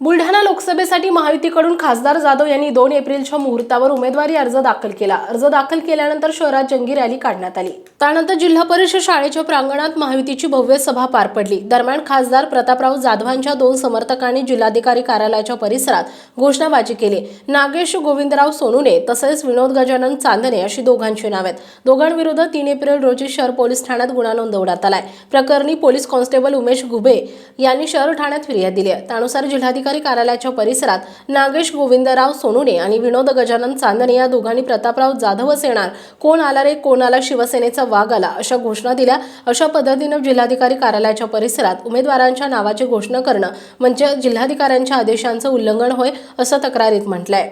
बुलढाणा लोकसभेसाठी महायुतीकडून खासदार जाधव यांनी दोन एप्रिलच्या मुहूर्तावर उमेदवारी अर्ज दाखल केला. अर्ज दाखल केल्यानंतर शहरात जंगी रॅली काढण्यात आली. त्यानंतर जिल्हा परिषद शाळेच्या प्रांगणात महायुतीची भव्य सभा पार पडली. दरम्यान खासदार प्रतापराव जाधवांच्या दोन समर्थकांनी जिल्हाधिकारी कार्यालयाच्या परिसरात घोषणाबाजी केली. नागेश गोविंदराव सोनुने तसेच विनोद गजानन चांदणे अशी दोघांची नावे आहेत. दोघांविरुद्ध तीन एप्रिल रोजी शहर पोलीस ठाण्यात गुन्हा नोंदवण्यात आलाय. प्रकरणी पोलीस कॉन्स्टेबल उमेश घुबे यांनी शहर ठाण्यात फिर्याद दिली आहे. त्यानुसार जिल्हाधिकारी कार्यालयाच्या परिसरात नागेश गोविंदराव सोनुने आणि विनोद गजानन चांदणे या दोघांनी प्रतापराव जाधवच येणार. कोण आला रे कोण आला शिवसेनेचा वाघ आला अशा घोषणा दिल्या. अशा पद्धतीनं जिल्हाधिकारी कार्यालयाच्या परिसरात उमेदवारांच्या नावाची घोषणा करणं म्हणजे जिल्हाधिकाऱ्यांच्या आदेशांचं उल्लंघन होय असं तक्रारीत म्हटलंय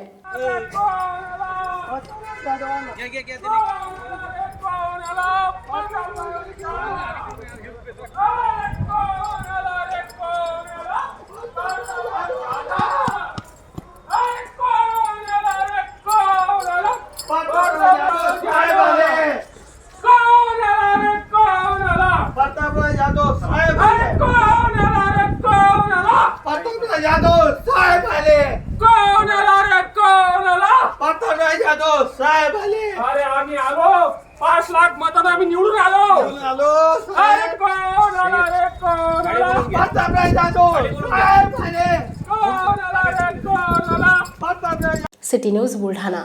घ्या घ्या घ्या त्यांनी प्रतापराव जाधव साहेब आले प्रतापराव जाधव साहेब आले. प्रतापराव जाधव साहेब आले. अरे आम्ही आलो. पाच लाख मतात आम्ही निवडून आलो. निवडून आलो अरे साहेब कोण आला रे? कोण आला? प्रतापराव जाधव साहेब आले. कोण आला रे? कोण आला? City news Buldhana.